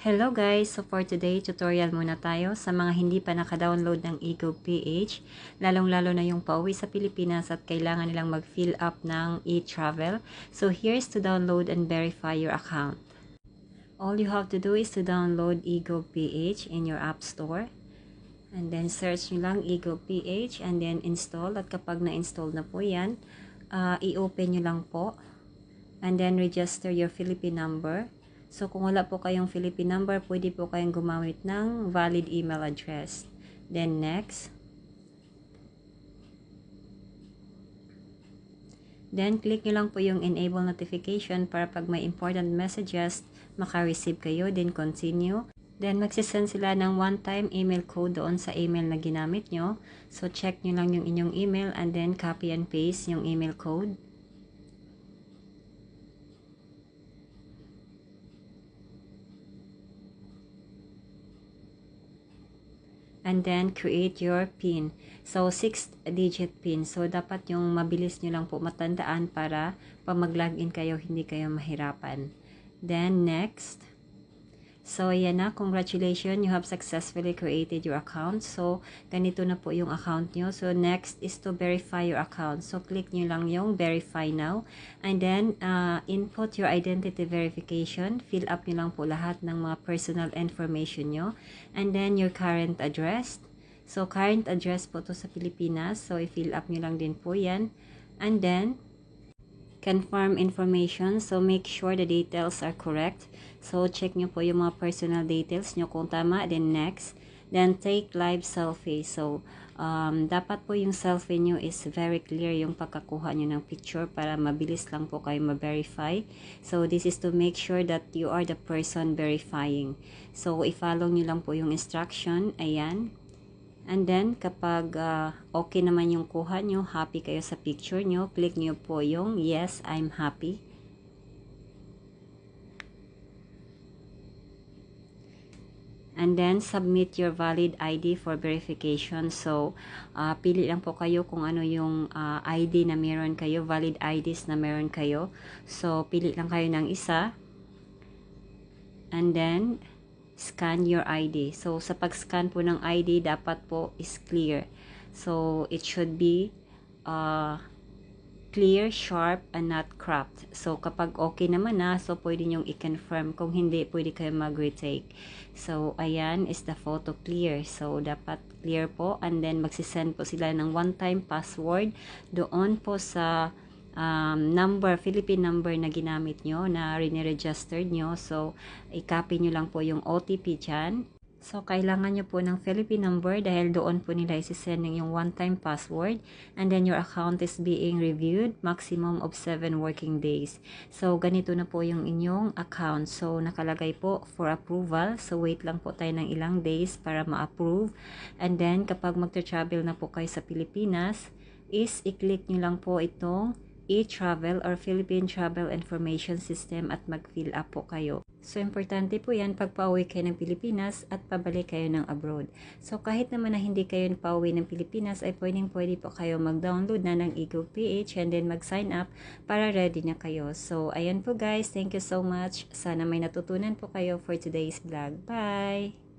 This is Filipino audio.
Hello guys! So for today, tutorial muna tayo sa mga hindi pa naka-download ng Ego PH, lalong-lalo na yung pauwi sa Pilipinas at kailangan nilang mag-fill up ng e-travel. So here's to download and verify your account. All you have to do is to download Ego PH in your app store. And then search nyo lang Ego PH and then install. At kapag na-install na po yan, uh, i-open nyo lang po. And then register your Philippine number. So, kung wala po kayong Philippine number, pwede po kayong gumamit ng valid email address. Then, next. Then, click nyo lang po yung enable notification para pag may important messages, maka-receive kayo. Then, continue. Then, magsisend sila ng one-time email code doon sa email na ginamit nyo. So, check nyo lang yung inyong email and then copy and paste yung email code. And then create your PIN. So, 6-digit PIN. So, dapat yung mabilis nyo lang po matandaan para pag mag-login kayo, hindi kayo mahirapan. Then, next. So, ayan na. Congratulations, you have successfully created your account. So, ganito na po yung account nyo. So, next is to verify your account. So, click nyo lang yung verify now. And then, uh, input your identity verification. Fill up nyo lang po lahat ng mga personal information nyo. And then, your current address. So, current address po to sa Pilipinas. So, i-fill up nyo lang din po yan. And then, confirm information. So, make sure the details are correct. So, check nyo po yung mga personal details nyo kung tama. Then, next. Then, take live selfie. So, um, dapat po yung selfie nyo is very clear yung pagkakuha nyo ng picture para mabilis lang po kayo ma-verify. So, this is to make sure that you are the person verifying. So, i-follow nyo lang po yung instruction. Ayan. And then, kapag uh, okay naman yung kuha nyo, happy kayo sa picture nyo, click nyo po yung yes, I'm happy. And then, submit your valid ID for verification. So, uh, pili lang po kayo kung ano yung uh, ID na meron kayo, valid IDs na meron kayo. So, pili lang kayo ng isa. And then, scan your ID. So, sa pag-scan po ng ID, dapat po is clear. So, it should be uh, clear, sharp, and not cropped. So, kapag okay naman na, so pwede nyong i-confirm. Kung hindi, pwede kayo mag-retake. So, ayan is the photo clear. So, dapat clear po. And then, magsisend po sila ng one-time password doon po sa um, number, Philippine number na ginamit nyo, na riniregistered nyo. So, i-copy nyo lang po yung OTP dyan. So, kailangan nyo po ng Philippine number dahil doon po nila isi-send yung one-time password. And then, your account is being reviewed maximum of 7 working days. So, ganito na po yung inyong account. So, nakalagay po for approval. So, wait lang po tayo ng ilang days para ma-approve. And then, kapag magta-travel na po kayo sa Pilipinas, is i-click nyo lang po itong e-travel or Philippine Travel Information System at mag-fill up po kayo. So, importante po yan pag pauwi kayo ng Pilipinas at pabalik kayo ng abroad. So, kahit naman na hindi kayo pauwi ng Pilipinas, ay pwedeng pwede po kayo mag-download na ng Ego PH and then mag-sign up para ready na kayo. So, ayan po guys. Thank you so much. Sana may natutunan po kayo for today's vlog. Bye!